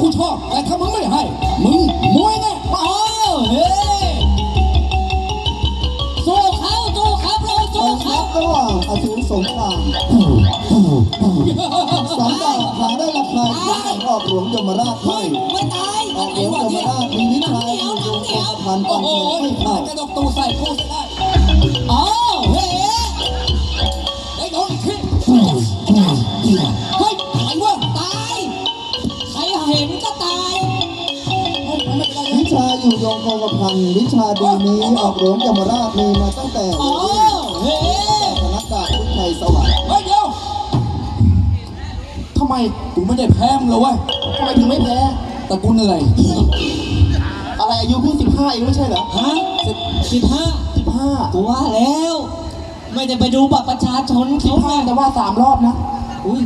กูชอบ แต่ถ้ามึงไม่ให้ มึงมวยแน่อ้าวเฮ้ยสู้เขาสู้เขาเรากสู้องทัเขาพระหว่างอสูรสงครามสองดาบหาได้ราคาที่ของออกหลวงยมราชให้ไม่ตายออกหลวงยมราชมีวิชาอยู่ยงคงกระพันโอ้ปันโหเงินไม่เข้า จะดกตูใส่กูจะได้ งกระพันวิชาดีนี้ออกหลวงยมราชมีมาตั้งแต่อ้าวเฮ้คณะดาบพุทธไทยสวรรค์เฮ้ยเดี๋ยวทำไมกูไม่ได้แพ้มึงเลยว้ยทำไมถึงไม่แพ้ แต่กูเหนื่อย อะไรอายุเพิ่งสิบห้าเองไม่ใช่เหรอฮะสิบห้าสิบห้ากูว่าแล้ว ไม่ได้ไปดูบัตรประชาชนเขาห้าไงแต่ว่าสามรอบนะ อุ้ย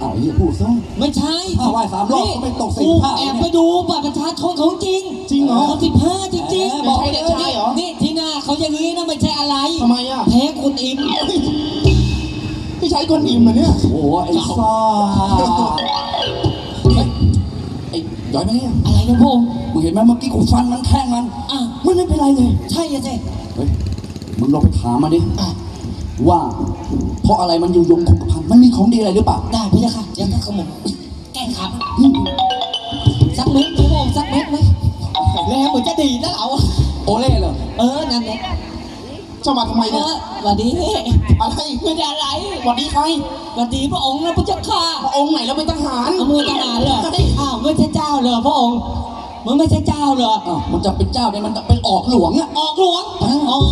อ้าวเฮียพูดซะ ไม่ใช่อ้าวไหว้สามรอบก็ไม่ตกสิบกูห้าแอบไปดูบัตรประชาชนของจริงจริงเหรอเขาสิบห้าจริงแหมๆบอกไม่ใช่เด็กชายเหรอ นี่ที่หน้าเขาอย่างนี้นะไม่ใช่อะไรทำไมอะแพ้คุณอิมพี่ใช้คนอิ่มเหรอเนี่ย โอ้โหไอ้ซ่าเฮ้ยไอ้ย้อยไปเนี่ยอะไรนะพงษ์มึงเห็นไหมเมื่อกี้กูฟันมันแข้งมันอะมันไม่เป็นไรเลย ใช่ยังไงเฮ้ยมึงลองไปถามมาดิ ว่า เพราะอะไรมันอยู่ยงคงกระพันมันมีของดีอะไรหรือเปล่าได้พี่ค่ะเดี๋ยวถ้าขโมยแกล้งขับสักเม็ดพี่พงษ์สักเม็ดไหมแล้วเหมือนจะดีนะเราอะโอเล่เหรอเออนั่นแหละจะมาทำไมเอเนี่ยอสวัสดีอะไรไม่ได้อะไรสวัสดีใครสวัสดีพระองค์นะพระเจ้าค่ะพระองค์ไหนแล้วเป็นทหารเอามือทหารเหรออ้าวไม่ใช่เจ้าเหรอพระองค์มันไม่ใช่เจ้าเหรออ้าวมันจะเป็นเจ้าเนี่ยมันจะเป็นออกหลวงอะออกหลวงอ่าอ๋อหวั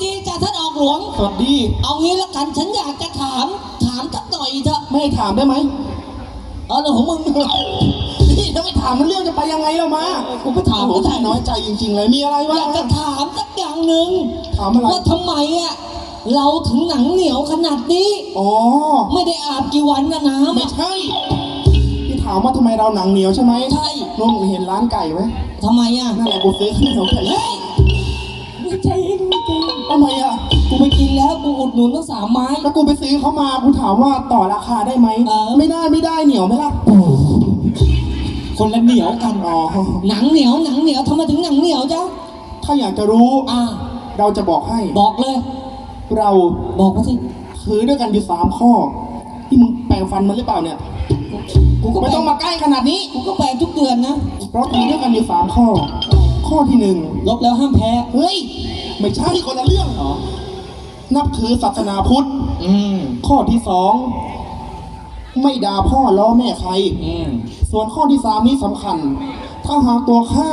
ดดีจ้าท่านออกหลวง สวัสดี เอางี้ละกันฉันอยากจะถาม ถามสักหน่อยเถอะไม่ให้ถามได้ไหมเอาเรื่องของมึงนี่ถ้าไม่ถามมันเรื่องจะไปยังไงล่ะมากูไปถามโอ้ก็โหได้พี่น้อยใจจริงๆเลยมีอะไรวะอยากจะถามสักอย่างหนึ่งถามอะไรว่าทำไมอะเราถึงหนังเหนียวขนาดนี้ อ๋อ ไม่ได้อาบกี่วันนะน้ำไม่อะใช่พี่ถามว่าทำไมเราหนังเหนียวใช่ไหมใช่นุ่งเห็นร้านไก่ไหมทำไมอะนั่นแหละกูซื้อข้าวเหนียวไก่เฮ้ยไม่ใจเย็นไม่ใจเย็น ทำไมอะ กูไปกินแล้วกูอุดหนุนตั้งสามไม้ แล้วกูไปซื้อเขามา กูถามว่าต่อราคาได้ไหม เออ ไม่ได้ไม่ได้เหนียวไหมล่ะคนละเหนียวกัน อ๋อ หนังเหนียวหนังเหนียวทำไมถึงหนังเหนียวจ๊ะ ถ้าอยากจะรู้ อ่า เราจะบอกให้ บอกเลย เราบอกมาสิถือด้วยกันอยู่สามข้อ ที่มึงแปลงฟันมันหรือเปล่าเนี่ย กูก็ไม่แปลต้องมาใกล้ขนาดนี้ กูก็แปลทุกเดือนนะ เพราะถือด้วยกันอยู่สามข้อ ข้อที่หนึ่งลบแล้วห้ามแพ้ เฮ้ย ไม่ใช่คนละเรื่อง อ๋อ นับถือศาสนาพุทธ อืม ข้อที่สองไม่ด่าพ่อล้อแม่ใคร อืม ส่วนข้อที่สามนี้สำคัญ ถ้าหากตัวข้า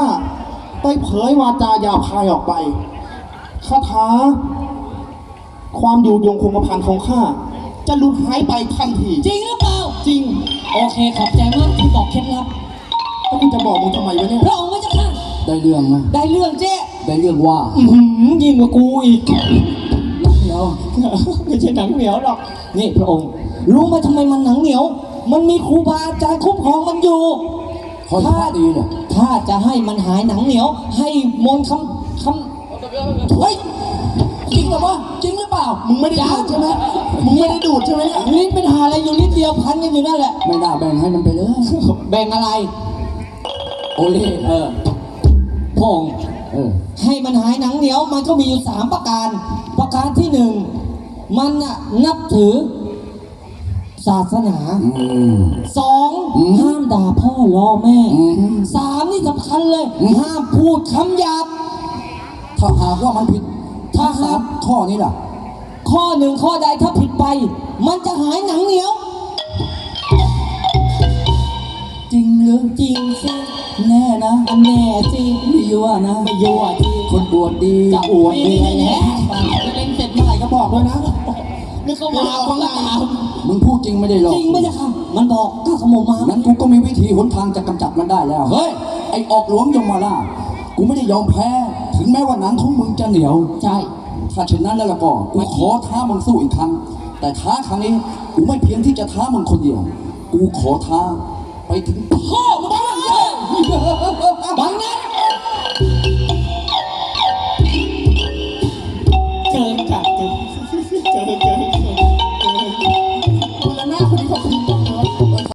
ไปเผยวาจาหยาบคายออกไปคาถาความอยู่ยงคงกระพันของข้าจะหลุดหายไปทันทีจริงหรือเปล่า จริงโอเคขอบใจมากที่บอกเคล็ดลับ แล้วกูจะบอกมึงทำไมวะเนี่ย พระองค์ไม่จะค่ะ ได้เรื่องนะได้เรื่องเจ๊ ได้เรื่องว่าอื้อหือยิ่งกว่ากูอีกนักเดียว ไม่ใช่หนังเหนียวหรอกนี่พระองค์ รู้ไหมทำไมมันหนังเหนียว มันมีครูบาอาจารย์คุ้มครองมันอยู่คอยพระดีเนี่ยถ้าจะให้มันหายหนังเหนียว ให้มนต์คำคำเฮ้ยจริงเหรอวะจริงหรือเปล่ามึงไม่ได้ดูดใช่ไหมมึงไม่ได้ดูดใช่ไหมเนี่ยลิ้นเป็นหาอะไรอยู่นิดเดียวพันกันอยู่นั่นแหละ ไม่น่าแบ่งให้มันไปเลย แบ่งอะไร โอเล่เออพระองค์เออ ให้มันหายหนังเหนียวมันก็มีอยู่สามประการ ประการที่หนึ่งมันน่ะนับถือ ศาสนาอืมสองอืมห้ามด่าพ่อล้อแม่อืมสามนี่สำคัญเลยอืมห้ามพูดคำหยาบถ้าหากว่ามันผิด ถ้าสาหากมข้อนี้ล่ะ ข้อหนึ่งข้อใดถ้าผิดไป มันจะหายหนังเหนียว น่นะอันแน่สิไม่ยั่วนะไม่ยั่วสิคนบวชดีจะอวดดีแหละเล่นเสร็จเมื่อไหร่ก็บอกด้วยนะนี่เขามาคนละตามมึงพูดจริงไม่ได้หรอกจริงไหมจ๊ะค่ะมันบอกถ้าขโมยมานั้นกูก็มีวิธีหนทางจะกำจัดมันได้แล้ว เฮ้ย ไอออกหลวงยมมาล่าชกูไม่ได้ยอมแพ้ ถึงแม้ว่าหนังของมึงจะเหนียว ใช่ ถ้าเช่นนั้นแล้วล่ะก็กูขอท้ามึงสู้อีกครั้ง แต่ท้าครั้งนี้กูไม่เพียงที่จะท้ามึงคนเดียว กูขอท้าไปถึงพ่อมึง 帮忙